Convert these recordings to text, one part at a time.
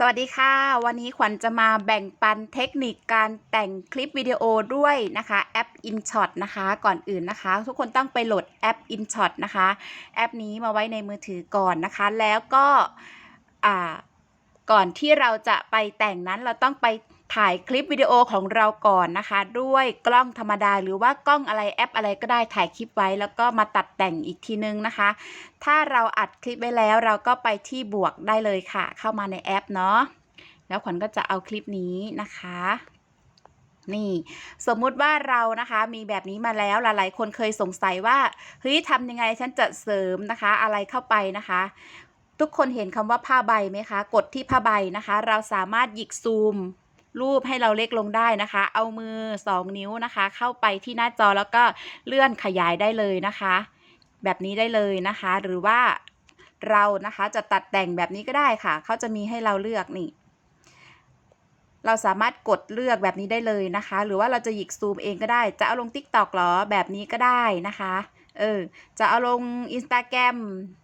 สวัสดีค่ะ วันนี้ขวัญจะมาแบ่งปันเทคนิคการแต่งคลิปวิดีโอด้วยนะคะแอป InShot นะคะก่อนอื่นนะคะ ทุกคนต้องไปโหลดแอป InShot นะคะแอปนี้มาไว้ในมือถือก่อนนะคะ แล้วก็อ่าก่อนที่เราจะไปแต่งนั้นเราต้องไป ถ่ายคลิปวิดีโอของเราก่อนนะคะ ด้วยกล้องธรรมดาหรือว่ากล้องอะไรแอปอะไรก็ได้ถ่ายคลิปไว้ แล้วก็มาตัดแต่งอีกทีนึงนะคะ ถ้าเราอัดคลิปไว้แล้วเราก็ไปที่บวกได้เลยค่ะ เข้ามาในแอปเนาะแล้วขวัญก็จะเอาคลิปนี้นะคะนี่สมมุติว่าเรานะคะมีแบบนี้มาแล้วหลายๆ คนเคยสงสัยว่าเฮ้ยทำยังไงฉันจะเสริมนะคะอะไรเข้าไปนะคะ ทุกคนเห็นคำว่าผ้าใบไหมคะ กดที่ผ้าใบนะคะ เราสามารถหยิกซูม รูปให้เราเล็กลงได้นะคะ เอามือ 2 นิ้วนะคะ เข้าไปที่หน้าจอแล้วก็เลื่อนขยายได้เลยนะคะ แบบนี้ได้เลยนะคะ หรือว่าเรานะคะจะตัดแต่งแบบนี้ก็ได้ค่ะ เขาจะมีให้เราเลือกนี่ เราสามารถกดเลือกแบบนี้ได้เลยนะคะ หรือว่าเราจะหยิกซูมเองก็ได้ จะเอาลง Tik t o อกหรอแบบนี้ก็ได้นะคะ เออ จะเอาลง Instagram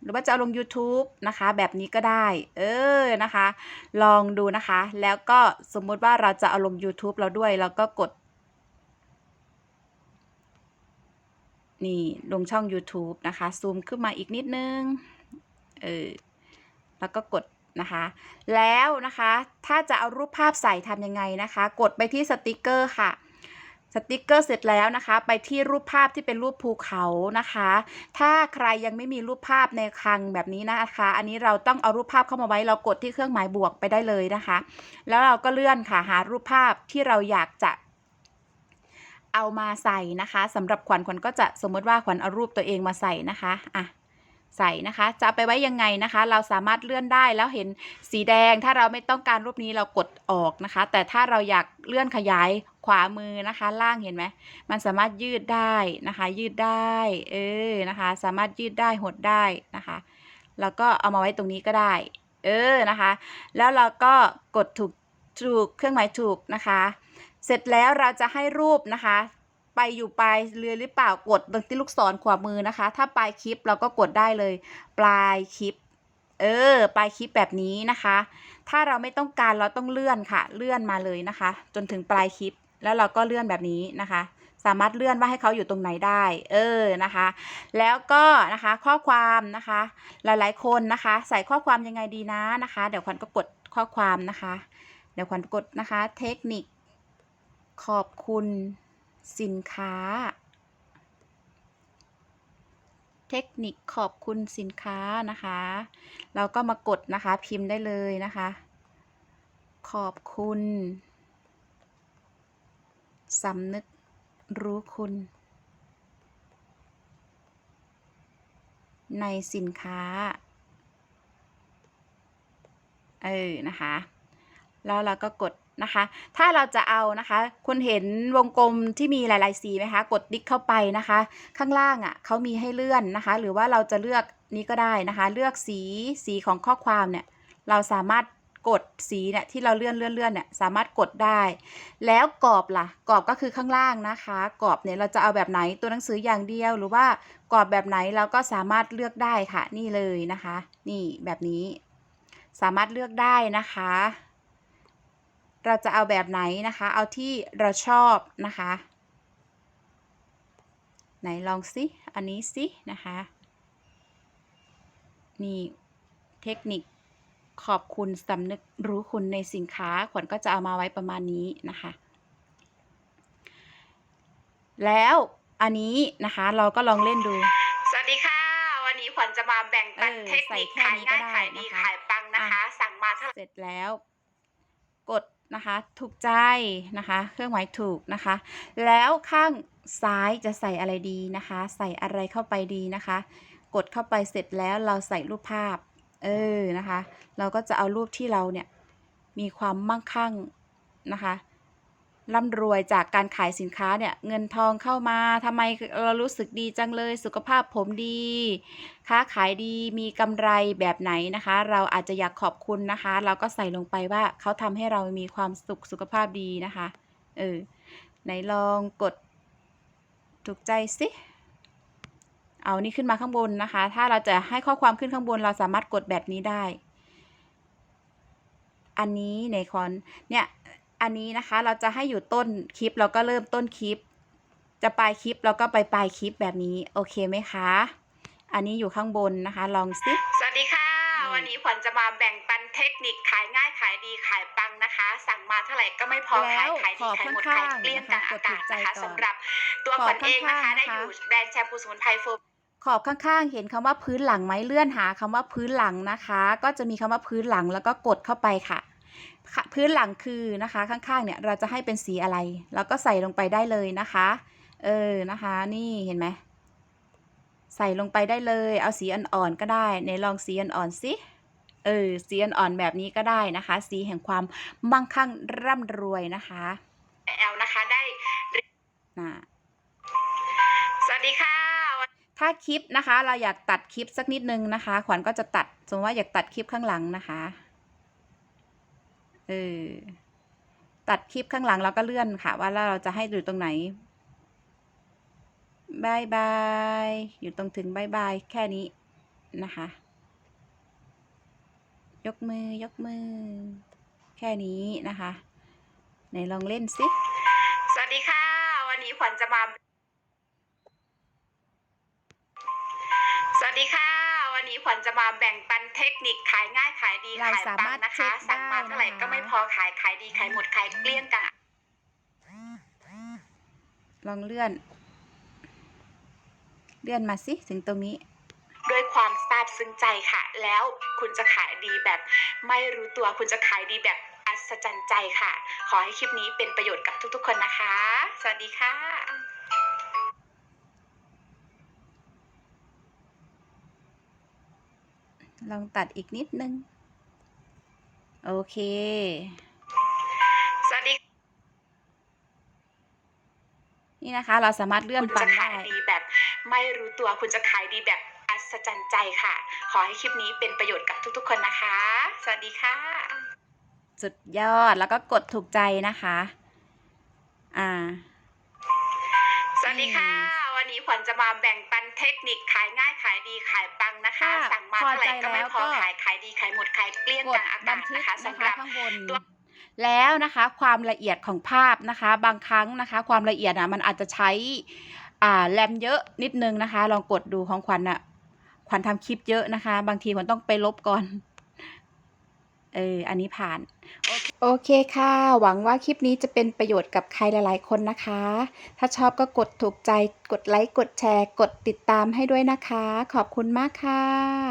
หรือว่าจะเอาลง YouTube นะคะ แบบนี้ก็ได้ เออนะคะ ลองดูนะคะ แล้วก็สมมุติว่าเราจะเอาลง YouTube เราด้วย เราก็กด นี่ลงช่อง YouTube นะคะ ซูมขึ้นมาอีกนิดนึง เออ แล้วก็กดนะคะ แล้วนะคะ ถ้าจะเอารูปภาพใส่ทำยังไงนะคะ กดไปที่สติกเกอร์ค่ะ สติกเกอร์เสร็จแล้วนะคะ ไปที่รูปภาพที่เป็นรูปภูเขานะคะ ถ้าใครยังไม่มีรูปภาพในคลังแบบนี้นะคะ อันนี้เราต้องเอารูปภาพเข้ามาไว้เรากดที่เครื่องหมายบวกไปได้เลยนะคะ แล้วเราก็เลื่อนค่ะหารูปภาพที่เราอยากจะเอามาใส่นะคะสำหรับขวัญขวัญก็จะสมมติว่าขวัญเอารูปตัวเองมาใส่นะคะอะใส่นะคะ จะเอาไปไว้ยังไงนะคะ เราสามารถเลื่อนได้แล้วเห็นสีแดง ถ้าเราไม่ต้องการรูปนี้เรากดออกนะคะ แต่ถ้าเราอยากเลื่อนขยาย ขวามือนะคะ ล่างเห็นไหมมันสามารถยืดได้นะคะ ยืดได้เออนะคะ สามารถยืดได้หดได้นะคะ แล้วก็เอามาไว้ตรงนี้ก็ได้ เออนะคะ แล้วเราก็กดถูกถูกเครื่องหมายถูกนะคะ เสร็จแล้วเราจะให้รูปนะคะ ไปอยู่ปลายเรือหรือเปล่ากดตรงที่ลูกศรขวามือนะคะ ถ้าปลายคลิปเราก็กดได้เลย ปลายคลิปเออปลายคลิปแบบนี้นะคะ ถ้าเราไม่ต้องการเราต้องเลื่อนค่ะ เลื่อนมาเลยนะคะ จนถึงปลายคลิป แล้วเราก็เลื่อนแบบนี้นะคะ สามารถเลื่อนว่าให้เขาอยู่ตรงไหนได้ เออนะคะ แล้วก็นะคะข้อความนะคะ หลายๆคนนะคะ ใส่ข้อความยังไงดีนะนะคะ เดี๋ยวขวัญก็กดข้อความนะคะ เดี๋ยวขวัญกดนะคะ เทคนิค ขอบคุณสินค้า เทคนิคขอบคุณสินค้านะคะ เราก็มากดนะคะพิมพ์ได้เลยนะคะ ขอบคุณ สำนึกรู้คุณ ในสินค้า เออ นะคะ แล้วเราก็กดนะคะ ถ้าเราจะเอานะคะ คุณเห็นวงกลมที่มีหลายๆสีไหมคะ กดติ๊กเข้าไปนะคะ ข้างล่างอะ่ะเขามีให้เลื่อนนะคะ หรือว่าเราจะเลือกนี้ก็ได้นะคะ เลือกสี สีของข้อความเนี่ย เราสามารถ กดสีเนี่ยที่เราเลื่อนเลื่อนเลื่อนเนี่ยสามารถกดได้ แล้วกรอบล่ะกรอบก็คือข้างล่างนะคะกรอบเนี่ยเราจะเอาแบบไหนตัวหนังสืออย่างเดียว หรือว่ากรอบแบบไหนเราก็สามารถเลือกได้ค่ะ นี่เลยนะคะ นี่แบบนี้ สามารถเลือกได้นะคะ เราจะเอาแบบไหนนะคะ เอาที่เราชอบนะคะ ไหนลองสิอันนี้สินะคะนี่เทคนิค ขอบคุณสำนึกรู้คุณในสินค้า ขวัญก็จะเอามาไว้ประมาณนี้นะคะ แล้วอันนี้นะคะ เราก็ลองเล่นดู สวัสดีค่ะ วันนี้ขวัญจะมาแบ่งปันเออเทคนิคใส่แค่ขายนี้ก็ง่ายได้ขายดีนะคะขายปังนะคะ สั่งมาเท่าไหร่เสร็จแล้ว กดนะคะ ถูกใจนะคะ เครื่องหมายถูกนะคะ แล้วข้างซ้ายจะใส่อะไรดีนะคะ ใส่อะไรเข้าไปดีนะคะ กดเข้าไปเสร็จแล้วเราใส่รูปภาพ เออนะคะ เราก็จะเอารูปที่เราเนี่ยมีความมั่งคั่งนะคะร่ำรวยจากการขายสินค้าเนี่ยเงินทองเข้ามาทำไมเรารู้สึกดีจังเลยสุขภาพผมดี ค้าขายดีมีกำไรแบบไหนนะคะ เราอาจจะอยากขอบคุณนะคะ เราก็ใส่ลงไปว่าเขาทำให้เรามีความสุขสุขภาพดีนะคะ เออไหนลองกดถูกใจสิ เอานี่ขึ้นมาข้างบนนะคะ ถ้าเราจะให้ข้อความขึ้นข้างบนเราสามารถกดแบบนี้ได้ อันนี้ในคอนเนี่ยอันนี้นะคะเราจะให้อยู่ต้นคลิปเราก็เริ่มต้นคลิป จะปลายคลิปเราก็ไปปลายคลิปแบบนี้โอเคไหมคะ อันนี้อยู่ข้างบนนะคะ ลองซิสวัสดีค่ะนี่วันนี้ขวัญจะมาแบ่งปันเทคนิคขายง่ายขายดีขายปังนะคะ สั่งมาเท่าไหร่ก็ไม่พอแล้ขายวขายขดีอบขายหมดข้าขางยๆเกลี้ยงนะกลาคะงอากาศกดถูกใจนะคะก่อนสำหรับตัวขอบขวัญเองนะคะข้างๆได้นะคะอยู่แบรนด์แชมพูสมุนไพรโฟม ขอบข้างๆ เห็นคำว่าพื้นหลังไหมเลื่อนหาคำว่าพื้นหลังนะคะ ก็จะมีคำว่าพื้นหลังแล้วก็กดเข้าไปค่ะค่ะ พื้นหลังคือนะคะข้างๆเนี่ยเราจะให้เป็นสีอะไร แล้วก็ใส่ลงไปได้เลยนะคะ เออนะคะ นี่เห็นไหมใส่ลงไปได้เลย เอาสีอ่อนๆก็ได้ในลองสีอ่อนๆสิเออสีอ่อนๆแบบนี้ก็ได้นะคะ สีแห่งความมั่งคั่งร่ำรวยนะคะแอลนะคะได้นะสวัสดีค่ะวัน ถ้าคลิปนะคะ เราอยากตัดคลิปสักนิดนึงนะคะ ขวัญก็จะตัด สมมติว่าอยากตัดคลิปข้างหลังนะคะเออตัดคลิปข้างหลังเราก็เลื่อนค่ะ ว่าเราจะให้อยู่ตรงไหนบายบาย อยู่ตรงถึงบายบาย แค่นี้นะคะ ยกมือยกมือ แค่นี้นะคะไหนลองเล่นสิ สวัสดีค่ะ วันนี้ขวัญจะมา ขวัญจะมาแบ่งปันเทคนิคขายง่ายขายดีเราขายสาปัมางรถนะคะ เช็คสั่งมาได้เท่าไหร่นะคะก็ไม่พอขายขายดีขายหมดขายเกลี้ยงกลางลองเลื่อน เลื่อนมาสิ ถึงตรงนี้ ด้วยความซาบซึ้งใจค่ะ แล้วคุณจะขายดีแบบไม่รู้ตัวคุณจะขายดีแบบอัศจรรย์ใจค่ะ ขอให้คลิปนี้เป็นประโยชน์กับทุกๆคนนะคะ สวัสดีค่ะ ลองตัดอีกนิดนึง โอเค สวัสดี นี่นะคะ เราสามารถเลื่อนคุณฟัจะนได้ขายดีแบบไม่รู้ตัวคุณจะขายดีแบบอัศจรรย์ใจค่ะ ขอให้คลิปนี้เป็นประโยชน์กับทุกๆ คนนะคะ สวัสดีค่ะ สุดยอดแล้วก็กดถูกใจนะคะ อ่า สวัสดีค่ะ วันนี้ขวัญจะมาแบ่งปันเทคนิคขายง่ายขายดีขายปังนะคะ ค่ะสั่งมาเท่าไหร่ก็ไม่พพออใจแล้วก็ ขายขายดีขายหมดขายเกลี้ยงกกดลางอาบักานศทึกนะคะนะสำหคะรับ ข้างบนตัวแล้วนะคะความละเอียดของภาพนะคะ บางครั้งนะคะ ความละเอียดอะมันอาจจะใช้อ่าแรมเยอะนิดนึงนะคะ ลองกดดูของขวัญอะขวัญทำคลิปเยอะนะคะ บางทีขวัญต้องไปลบก่อน เอออันนี้ผ่าน โอเคค่ะ หวังว่าคลิปนี้จะเป็นประโยชน์กับใครหลาย ๆ คนนะคะ ถ้าชอบก็กดถูกใจ กดไลค์ กดแชร์ กดติดตามให้ด้วยนะคะ ขอบคุณมากค่ะ